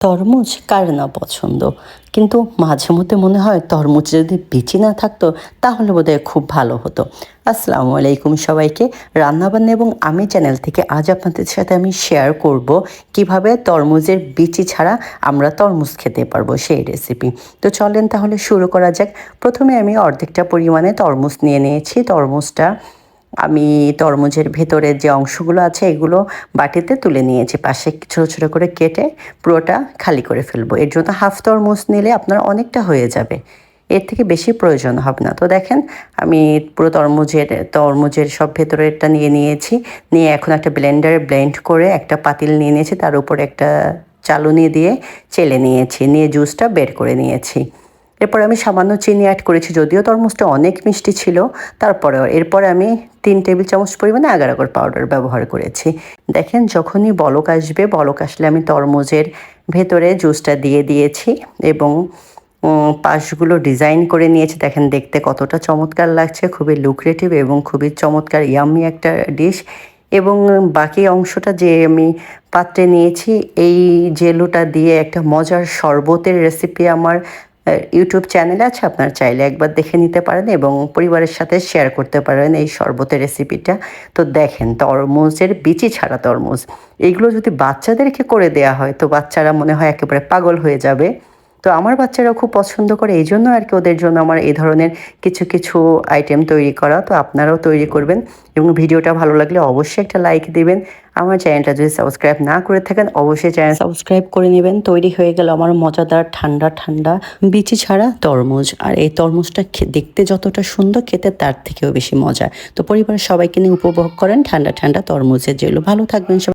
তরমুজ কার না পছন্দ? কিন্তু মাঝে মধ্যে মনে হয় তরমুজ যদি বিচি না থাকতো, তাহলে বোধহয় খুব ভালো হতো। আসসালামু আলাইকুম সবাইকে। রান্নাবান্না এবং আমি চ্যানেল থেকে আজ আপনাদের সাথে আমি শেয়ার করব কীভাবে তরমুজের বিচি ছাড়া আমরা তরমুজ খেতে পারব সেই রেসিপি তো চলেন তাহলে শুরু করা যাক। প্রথমে আমি অর্ধেকটা পরিমাণে তরমুজ নিয়ে নিয়েছি। তরমুজটা আমি তরমুজের ভেতরের যে অংশগুলো আছে, এগুলো বাটিতে তুলে নিয়েছি। পাশে ছোটো ছোটো করে কেটে পুরোটা খালি করে ফেলব। এর জন্য হাফ তরমুজ নিলে আপনার অনেকটা হয়ে যাবে। এর থেকে বেশি প্রয়োজন হবে না। তো দেখেন, আমি পুরো তরমুজের তরমুজের সব ভেতরেরটা নিয়ে নিয়েছি। নিয়ে এখন একটা ব্লেন্ডারে ব্লেন্ড করে একটা পাতিল নিয়ে নিয়েছি। তার উপরে একটা চালুনি দিয়ে চেলে নিয়েছি। নিয়ে জুসটা বের করে নিয়েছি। এরপর আমি সামান্য চিনি অ্যাড করেছি, যদিও তরমুজটা অনেক মিষ্টি ছিল। তারপরেও এরপর আমি তিন টেবিল চামচ পরিমাণে আগার আগর পাউডার ব্যবহার করেছি। দেখেন, যখনই বলক আসবে, বলক আসলে আমি তরমুজের ভেতরে জুসটা দিয়ে দিয়েছি এবং পাশগুলো ডিজাইন করে নিয়েছি। দেখেন, দেখতে কতটা চমৎকার লাগছে, খুবই লুক্রেটিভ এবং খুবই চমৎকার ইয়ামি একটা ডিশ এবং বাকি অংশটা যে আমি পাত্রে নিয়েছি, এই জেলোটা দিয়ে একটা মজার শরবতের রেসিপি আমার ইউটিউব চ্যানেল আছে, আপনার চাইলে একবার দেখে নিতে পারেন এবং পরিবারের সাথে শেয়ার করতে পারেন এই শরবতের রেসিপিটা তো দেখেন, তরমুজের বিচি ছাড়া তরমুজ, এইগুলো যদি বাচ্চাদেরকে করে দেয়া হয়, তো বাচ্চারা মনে হয় একেবারে পাগল হয়ে যাবে। তো আমার বাচ্চারাও খুব পছন্দ করে, এই জন্য আর কি ওদের জন্য আমার এই ধরনের কিছু কিছু আইটেম তৈরি করা। তো আপনারাও তৈরি করবেন এবং ভিডিওটা ভালো লাগলে অবশ্যই একটা লাইক দিবেন। আমার চ্যানেলটা যদি সাবস্ক্রাইব না করে থাকেন, অবশ্যই চ্যানেল সাবস্ক্রাইব করে নেবেন। তৈরি হয়ে গেল আমার মজাদার ঠান্ডা ঠান্ডা বিচি ছাড়া তরমুজ। আর এই তরমুজটা দেখতে যতটা সুন্দর, খেতে তার থেকেও বেশি মজা তো পরিবারের সবাইকে নিয়ে উপভোগ করেন ঠান্ডা ঠান্ডা তরমুজের যেগুলো ভালো থাকবেন